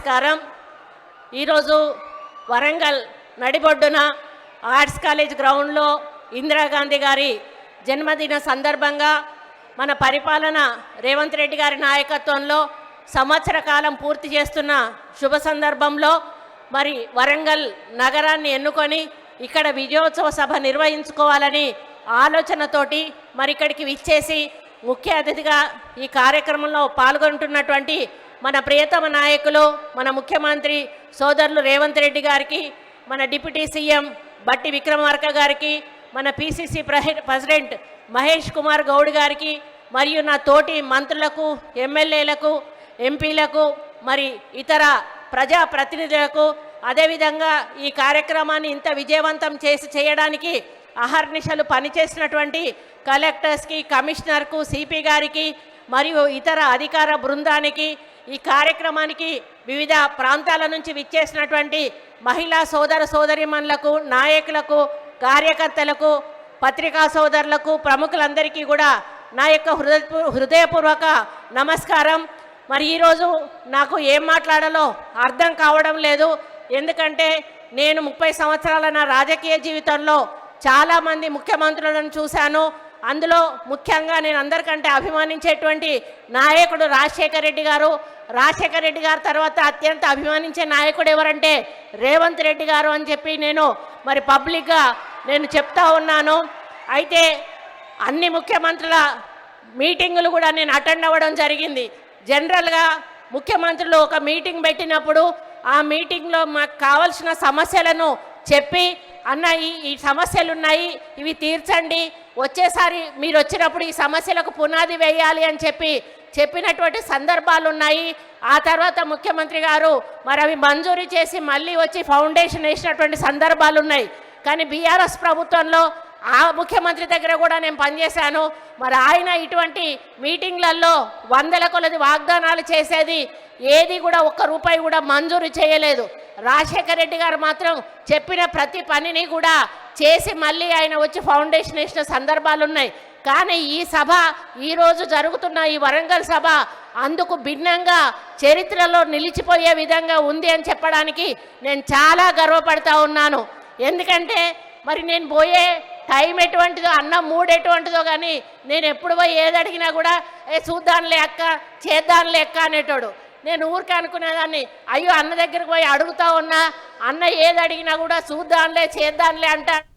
నమస్కారం. ఈరోజు వరంగల్ నడిబొడ్డున ఆర్ట్స్ కాలేజ్ గ్రౌండ్లో ఇందిరాగాంధీ గారి జన్మదిన సందర్భంగా మన పరిపాలన రేవంత్ రెడ్డి గారి నాయకత్వంలో సంవత్సర కాలం పూర్తి చేస్తున్న శుభ సందర్భంలో మరి వరంగల్ నగరాన్ని ఎన్నుకొని ఇక్కడ విజయోత్సవ సభ నిర్వహించుకోవాలని ఆలోచనతోటి మరి ఇక్కడికి విచ్చేసి ముఖ్య అతిథిగా ఈ కార్యక్రమంలో పాల్గొంటున్నటువంటి మన ప్రియతమ నాయకులు మన ముఖ్యమంత్రి సోదరులు రేవంత్ రెడ్డి గారికి మన డిప్యూటీ సీఎం బట్టి విక్రమార్క గారికి మన పిసిసి ప్రెసిడెంట్ మహేష్ కుమార్ గౌడ్ గారికి మరియు నా తోటి మంత్రులకు ఎమ్మెల్యేలకు ఎంపీలకు మరి ఇతర ప్రజా ప్రతినిధులకు అదేవిధంగా ఈ కార్యక్రమాన్ని ఇంత విజయవంతం చేసి చేయడానికి అహర్నిశలు పనిచేసినటువంటి కలెక్టర్స్కి కమిషనర్కు సిపి గారికి మరియు ఇతర అధికార బృందానికి ఈ కార్యక్రమానికి వివిధ ప్రాంతాల నుంచి విచ్చేసినటువంటి మహిళా సోదర సోదరిమణులకు నాయకులకు కార్యకర్తలకు పత్రికా సోదరులకు ప్రముఖులందరికీ కూడా నా యొక్క హృదయ హృదయపూర్వక నమస్కారం. మరి ఈరోజు నాకు ఏం మాట్లాడాలో అర్థం కావడం లేదు. ఎందుకంటే నేను ముప్పై సంవత్సరాల నా రాజకీయ జీవితంలో చాలామంది ముఖ్యమంత్రులను చూశాను. అందులో ముఖ్యంగా నేను అందరికంటే అభిమానించేటువంటి నాయకుడు రాజశేఖర్ రెడ్డి గారు. రాజశేఖర్ రెడ్డి గారు తర్వాత అత్యంత అభిమానించే నాయకుడు ఎవరంటే రేవంత్ రెడ్డి గారు అని చెప్పి నేను మరి పబ్లిక్గా నేను చెప్తా ఉన్నాను. అయితే అన్ని ముఖ్యమంత్రుల మీటింగులు కూడా నేను అటెండ్ అవ్వడం జరిగింది. జనరల్గా ముఖ్యమంత్రులు ఒక మీటింగ్ పెట్టినప్పుడు ఆ మీటింగ్లో మాకు కావలసిన సమస్యలను చెప్పి అన్న ఈ సమస్యలు ఉన్నాయి ఇవి తీర్చండి వచ్చేసారి మీరు వచ్చినప్పుడు ఈ సమస్యలకు పునాది వేయాలి అని చెప్పి చెప్పినటువంటి సందర్భాలు ఉన్నాయి. ఆ తర్వాత ముఖ్యమంత్రి గారు మరి అవి మంజూరు చేసి మళ్ళీ వచ్చి ఫౌండేషన్ వేసినటువంటి సందర్భాలు ఉన్నాయి. కానీ బీఆర్ఎస్ ప్రభుత్వంలో ఆ ముఖ్యమంత్రి దగ్గర కూడా నేను పనిచేశాను. మరి ఆయన ఇటువంటి మీటింగ్లలో వందల కొలది వాగ్దానాలు చేసేది ఏది కూడా ఒక్క రూపాయి కూడా మంజూరు చేయలేదు. రాజశేఖర రెడ్డి గారు మాత్రం చెప్పిన ప్రతి పనిని కూడా చేసి మళ్ళీ ఆయన వచ్చి ఫౌండేషన్ వేసిన సందర్భాలు ఉన్నాయి. కానీ ఈ సభ ఈరోజు జరుగుతున్న ఈ వరంగల్ సభ అందుకు భిన్నంగా చరిత్రలో నిలిచిపోయే విధంగా ఉంది అని చెప్పడానికి నేను చాలా గర్వపడతా ఉన్నాను. ఎందుకంటే మరి నేను పోయే టైం ఎటువంటిదో అన్న మూడు ఎటువంటిదో కానీ నేను ఎప్పుడు పోయి ఏది అడిగినా కూడా ఏ చూద్దాంలే అక్క చేద్దాంలే అక్క అనేటోడు. నేను ఊరికే అనుకునేదాన్ని అయ్యో అన్న దగ్గరికి పోయి అడుగుతా ఉన్నా అన్న ఏది అడిగినా కూడా చూద్దాంలే చేద్దాంలే అంటాడు